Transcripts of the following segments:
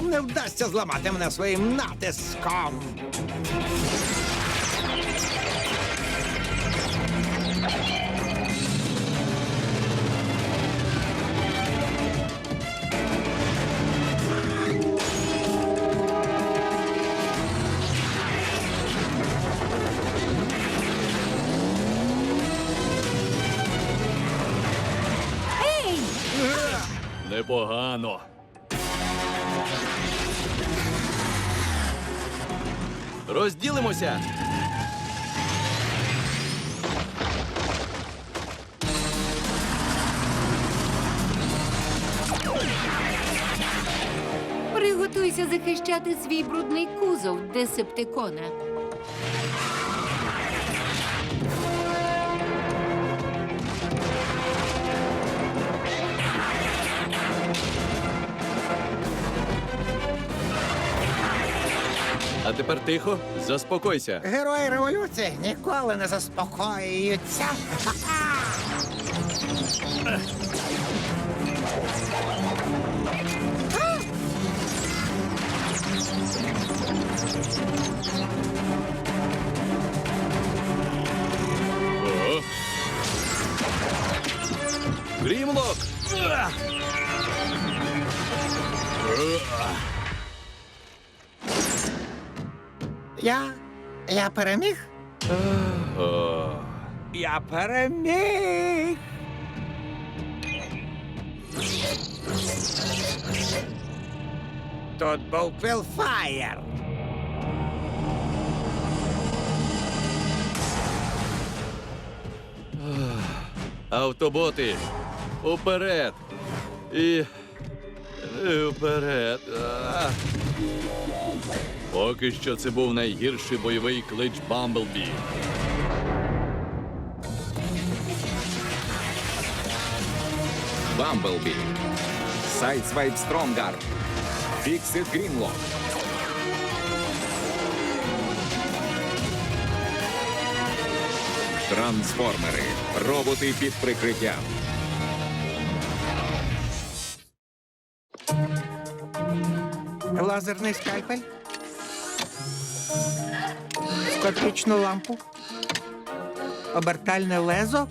Вам не вдасться зламати мене своїм натиском. Непогано. Розділимося. Приготуйся захищати свій брудний кузов, десептикона. Тепер тихо, заспокойся. Герої революції ніколи не заспокоюються. Я переміг? О. Я переміг. Тут був Квілфаєр. Автоботи! Уперед! І. і Вперед! А. Поки що це був найгірший бойовий клич Бамблбі. Бамблбі. Сайдсвайп Стронгар. Фіксит Грінлок. Трансформери. Роботи під прикриттям. Лазерний скальпель. Електричну лампу. Обертальне лезо.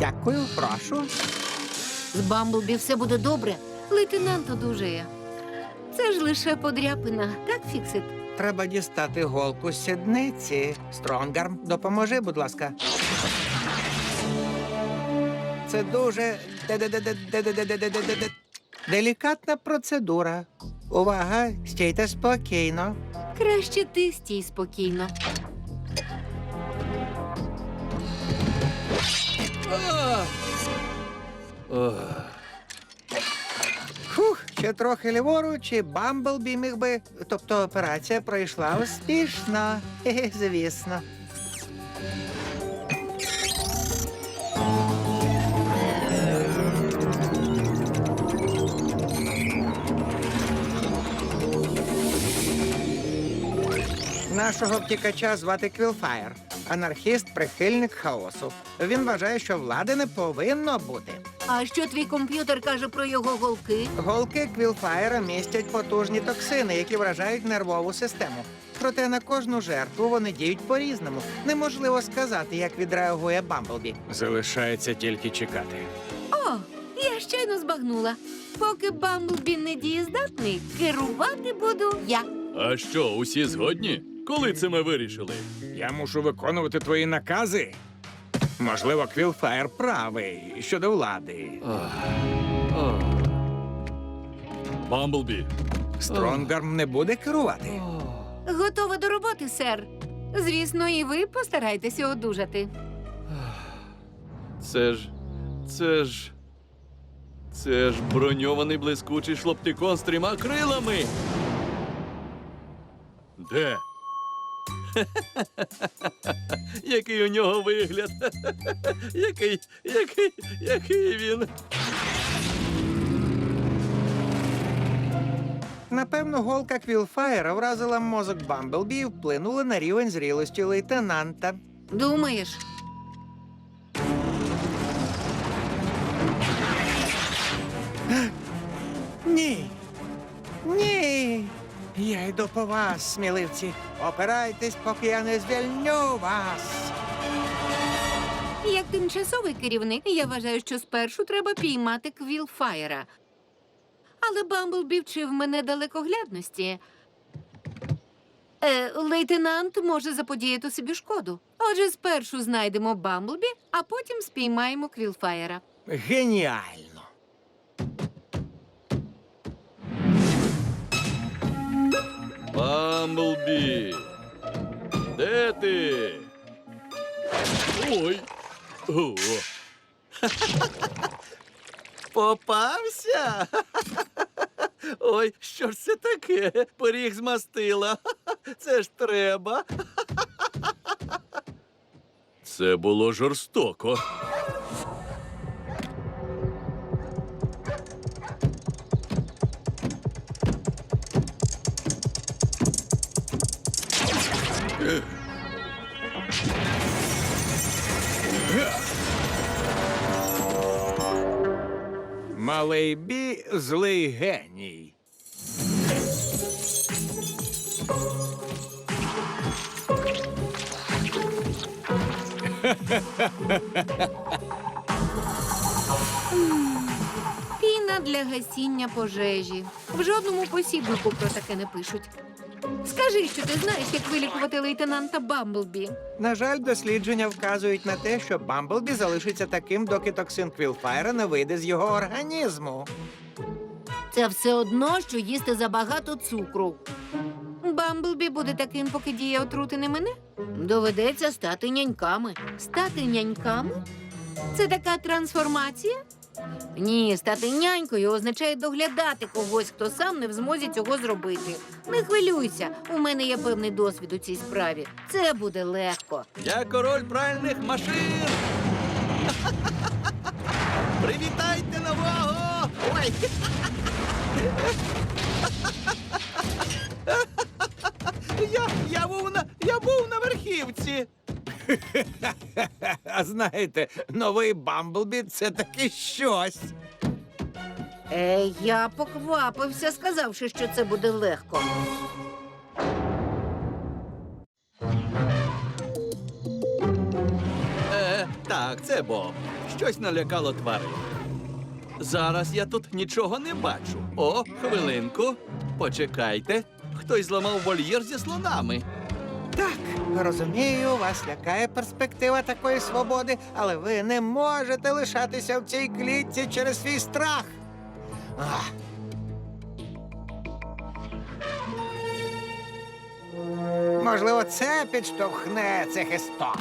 Дякую, прошу. З Бамблбі все буде добре. Лейтенант одужає. Це ж лише подряпина, так, Фіксит? Треба дістати голку з сідниці. Стронгарм, допоможи, будь ласка. Це дуже делікатна процедура. Увага, стійте спокійно. Краще ти стій спокійно. Фух, ще трохи ліворуч, і Бамблбі міг би. Тобто операція пройшла успішно. Звісно. Нашого втікача звати Квілфаєр. Анархіст, прихильник хаосу. Він вважає, що влади не повинно бути. А що твій комп'ютер каже про його голки? Голки Квілфаєра містять потужні токсини, які вражають нервову систему. Проте на кожну жертву вони діють по-різному. Неможливо сказати, як відреагує Бамблбі. Залишається тільки чекати. О, я щойно збагнула. Поки Бамблбі не дієздатний, керувати буду я. А що, усі згодні? Коли це ми вирішили? Я мушу виконувати твої накази. Можливо, Квілфаєр правий щодо влади. Бамблбі. Стронгарм не буде керувати. Готова до роботи, сер. Звісно, і ви постарайтеся одужати. Це ж. Це ж. Це ж броньований блискучий шлоптикон з трьома крилами. Де? Який у нього вигляд? Який, який, який він? Напевно, голка Квілфаєра вразила мозок Бамблбі і вплинула на рівень зрілості лейтенанта. Думаєш? Ні, йду по вас, сміливці. Опирайтесь, поки я не звільню вас. Як тимчасовий керівник, я вважаю, що спершу треба піймати Квілфаєра. Але Бамблбі вчив мене далекоглядності. Е, лейтенант може заподіяти собі шкоду. Отже, спершу знайдемо Бамблбі, а потім спіймаємо Квілфаєра. Геніально. Бамблбі! Де ти? Ой. О. Попався. Ой, що ж це таке? Поріг змастила. Це ж треба. Це було жорстоко. Малий бі злий геній. Піна для гасіння пожежі. В жодному посібнику про таке не пишуть. Скажи, що ти знаєш, як вилікувати лейтенанта Бамблбі. На жаль, дослідження вказують на те, що Бамблбі залишиться таким, доки токсин Квілфайра не вийде з його організму. Це все одно, що їсти забагато цукру. Бамблбі буде таким, поки діє отрути не мене. Доведеться стати няньками. Стати няньками? Це така трансформація? Ні, стати нянькою означає доглядати когось, хто сам не в змозі цього зробити. Не хвилюйся, у мене є певний досвід у цій справі. Це буде легко. Я король пральних машин. Привітайте нового! Ой! Я, я, був на, я був на верхівці. А знаєте, новий Бамблбі це таки щось. Е, я поквапився, сказавши, що це буде легко. Е, так, це Боб. Щось налякало тварин. Зараз я тут нічого не бачу. О, хвилинку. Почекайте. Хтось зламав вольєр зі слонами. Так, розумію, вас лякає перспектива такої свободи, але ви не можете лишатися в цій клітці через свій страх. Ах. Можливо, це підштовхне цих істот.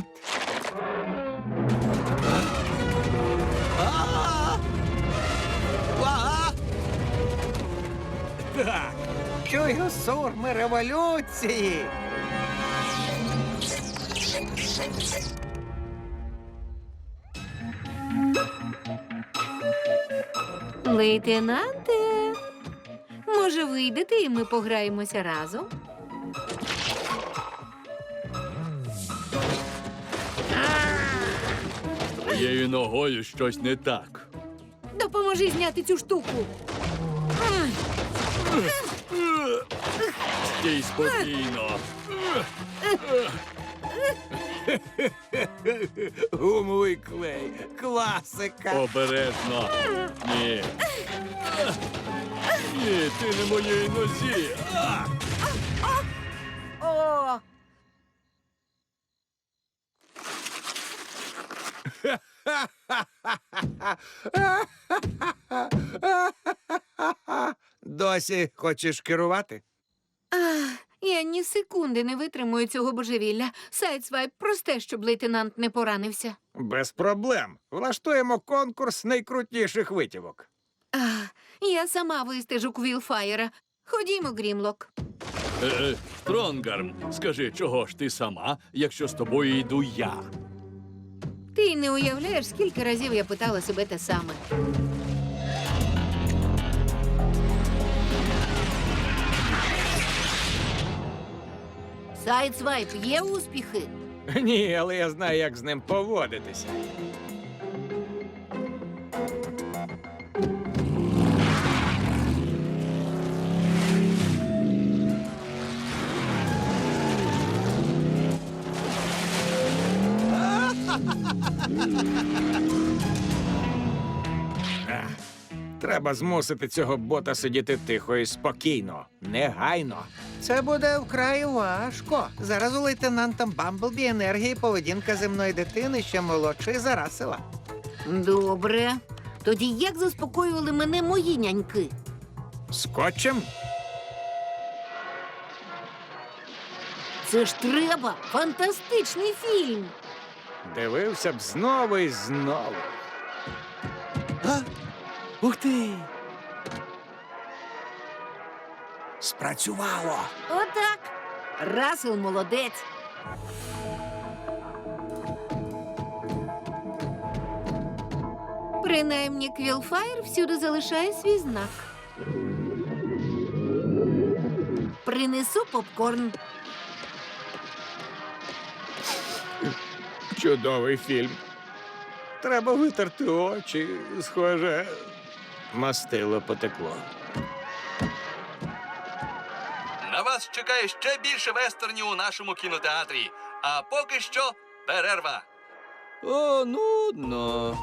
Так, Чую сурми революції. Лейтенанте, може, вийдете і ми пограємося разом? Твоєю ногою щось не так. Допоможи зняти цю штуку. Стій спокійно. гумовий клей, класика. Обережно. Ні. Ні, ти не моєї нозі. А! О, Досі хочеш керувати? ах, я ні секунди не витримую цього божевілля. Сайдсвайп просте, щоб лейтенант не поранився. Без проблем. Влаштуємо конкурс найкрутіших витівок. Ах, я сама вистежу Квілфаєра. Ходімо, Грімлок. Е, е, Стронгарм, скажи, чого ж ти сама, якщо з тобою йду я? Ти не уявляєш, скільки разів я питала себе те саме. Сайдсвайп, є успіхи? Ні, але я знаю, як з ним поводитися. Треба змусити цього бота сидіти тихо і спокійно, негайно. Це буде вкрай важко. Зараз у лейтенанта Бамблбі енергії поведінка земної дитини ще молодший за Расела. Добре. Тоді як заспокоювали мене мої няньки? Скотчем? Це ж треба! Фантастичний фільм! Дивився б знову і знову. А? Ух ти! Спрацювало. Отак. Расел молодець. Принаймні Квілфайр всюди залишає свій знак. Принесу попкорн. Чудовий фільм. Треба витерти очі. Схоже, мастило потекло. На вас чекає ще більше вестернів у нашому кінотеатрі. А поки що перерва. О, нудно.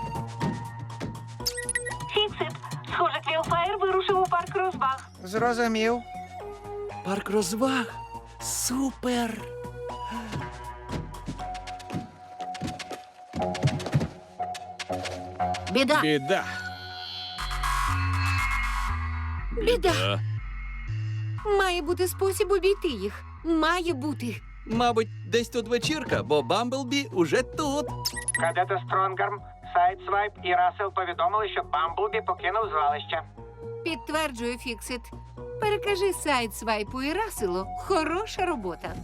Фіксит. Схоже, Квілфаєр вирушив у парк розваг. Зрозумів. Парк розваг. Супер. Біда, Біда. Біда. Має бути спосіб обійти їх. Має бути. Мабуть, десь тут вечірка, бо Бамблбі уже тут. Кадети Стронгарм, Сайдсвайп і Рассел повідомили, що Бамблбі покинув звалище. Підтверджую, Фіксит. Перекажи сайт свайпу і Раселу. Хороша робота.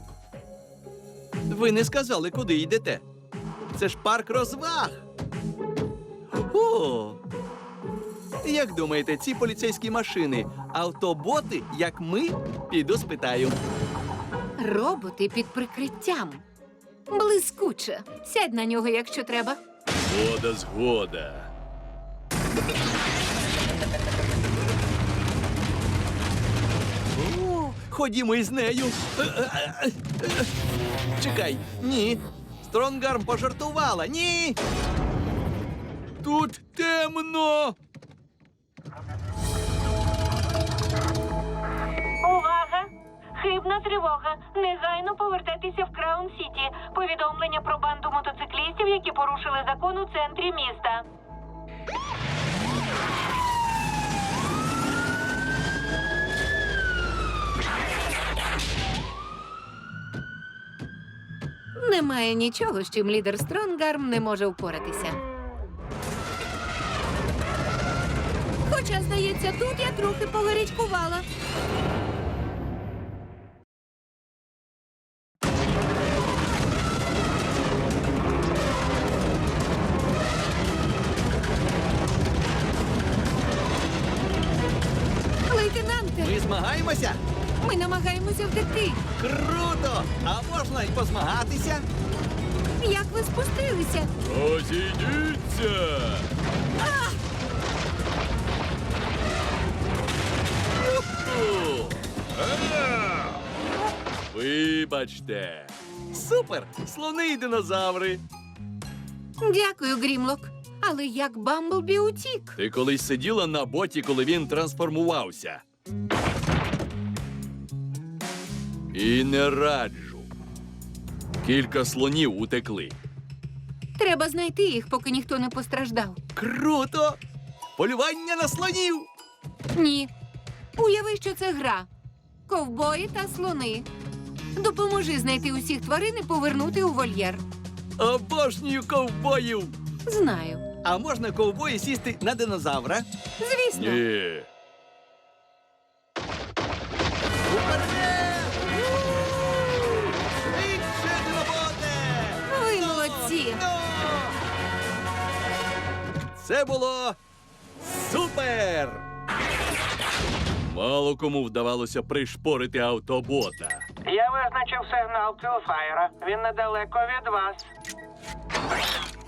Ви не сказали, куди йдете. Це ж парк розваг. О! Як думаєте, ці поліцейські машини автоботи, як ми, піду спитаю. Роботи під прикриттям. Блискуче. Сядь на нього, якщо треба. Згода, згода. О, ходімо із нею. Е, е, е, е. Чекай, ні. Стронгарм пожартувала. Ні. Тут темно. Хибна тривога. Негайно повертайтеся в Краун Сіті. Повідомлення про банду мотоциклістів, які порушили закон у центрі міста. Немає нічого, з чим лідер Стронгарм не може впоратися. Хоча, здається, тут я трохи погарячкувала. Лейтенанте, Ми змагаємося? ми намагаємося втекти. Круто! А можна й позмагатися? Як ви спустилися? Розійдіться! А! Вибачте. Супер! Слони і динозаври. Дякую, Грімлок. Але як Бамблбі утік? Ти колись сиділа на боті, коли він трансформувався. І не раджу. Кілька слонів утекли. Треба знайти їх, поки ніхто не постраждав. Круто! Полювання на слонів! Ні. Уяви, що це гра. Ковбої та слони. Допоможи знайти усіх тварин і повернути у вольєр. Обожнюю ковбоїв! Знаю. А можна ковбої сісти на динозавра? Звісно. Ні. Ви молодці. Це було супер! Мало кому вдавалося пришпорити автобота. Я визначив сигнал Квілфаєра. Він недалеко від вас.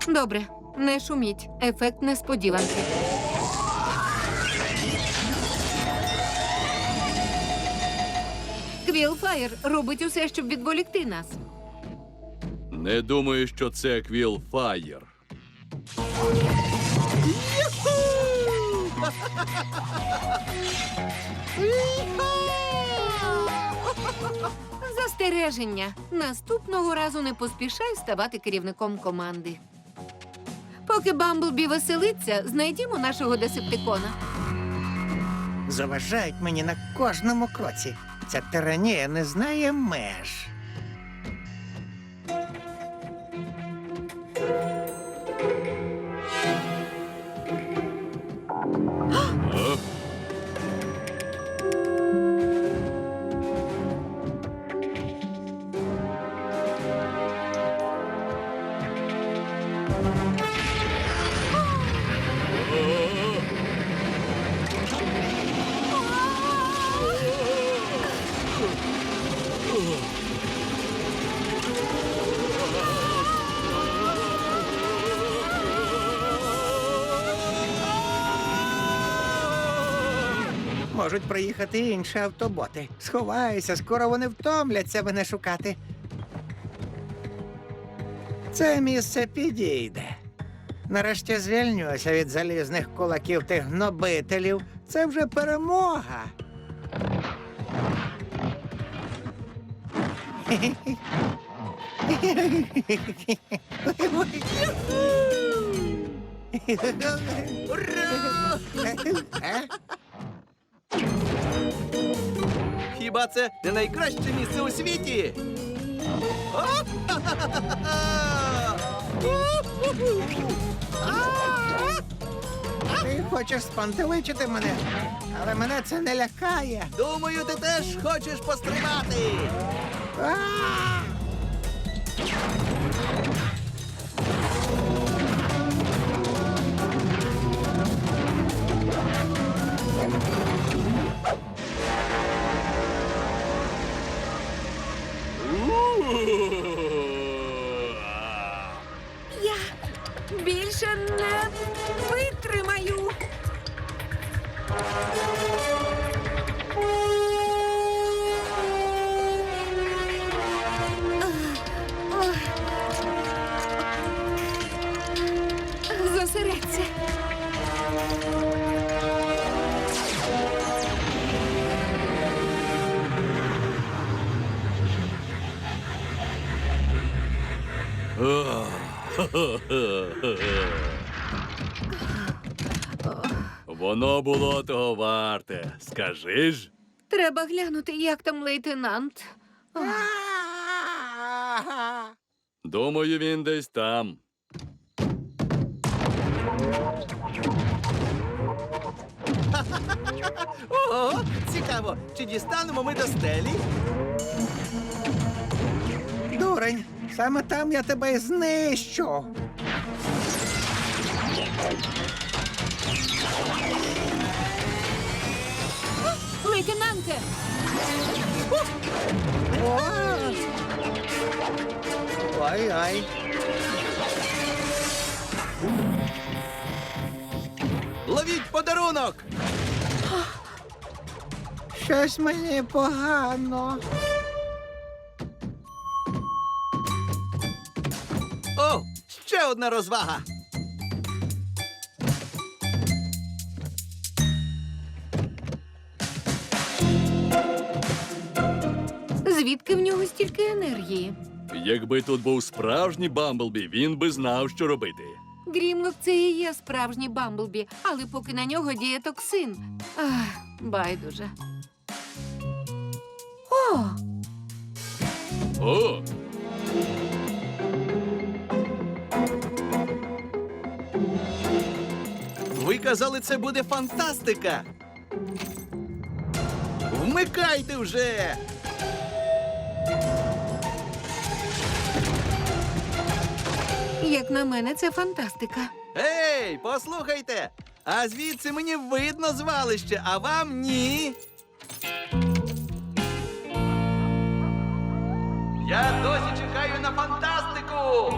Добре, не шуміть. Ефект несподіванки. Квілфаєр робить усе, щоб відволікти нас. Не думаю, що це Квілфаєр. Застереження. Наступного разу не поспішай ставати керівником команди. Поки Бамблбі веселиться, знайдімо нашого десептикона. Заважають мені на кожному кроці. Ця тиранія не знає меж. Можуть приїхати інші автоботи. Сховайся, скоро вони втомляться мене шукати. Це місце підійде. Нарешті звільнюся від залізних кулаків тих гнобителів. Це вже перемога. Е? Хіба це не найкраще місце у світі? Ти хочеш спантеличити мене, але мене це не лякає. Думаю, ти теж хочеш пострибати. А! Я Воно було того варте. Скажи ж. Треба глянути, як там лейтенант. Думаю, він десь там. Ого, цікаво, чи дістанемо ми до стелі? Дурень, саме там я тебе і знищу. Лейтенанте! Ой-ой. Ловіть подарунок! Щось мені погано. О, ще одна розвага. Звідки в нього стільки енергії? Якби тут був справжній Бамблбі, він би знав, що робити. Грімлок це і є справжній Бамблбі, але поки на нього діє токсин. Ах, байдуже. О, О! Ви казали, це буде фантастика. Вмикайте вже! Як на мене, це фантастика. Ей, послухайте! А звідси мені видно звалище, а вам ні. Я досі чекаю на фантастику.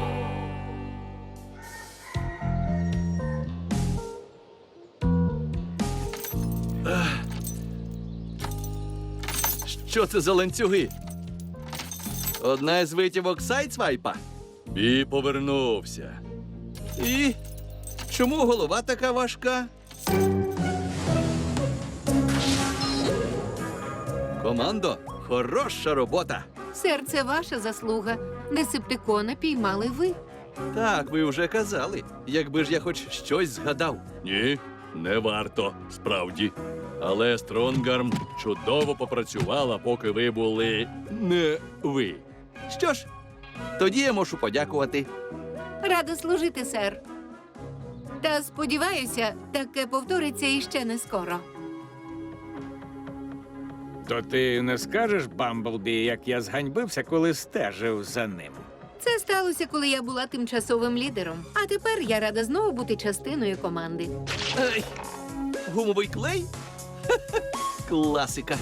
Що це за ланцюги? Одна із витівок сайдсвайпа. І повернувся. І чому голова така важка? Командо, хороша робота. Серце ваша заслуга. Десептикона піймали ви. Так, ви вже казали. Якби ж я хоч щось згадав. Ні, не варто, справді. Але Стронгарм чудово попрацювала, поки ви були не ви. Що ж, тоді я можу подякувати. Рада служити, сер. Та сподіваюся, таке повториться іще не скоро. То ти не скажеш, Бамблбі, як я зганьбився, коли стежив за ним. Це сталося, коли я була тимчасовим лідером. А тепер я рада знову бути частиною команди. Ей, гумовий клей? Класика.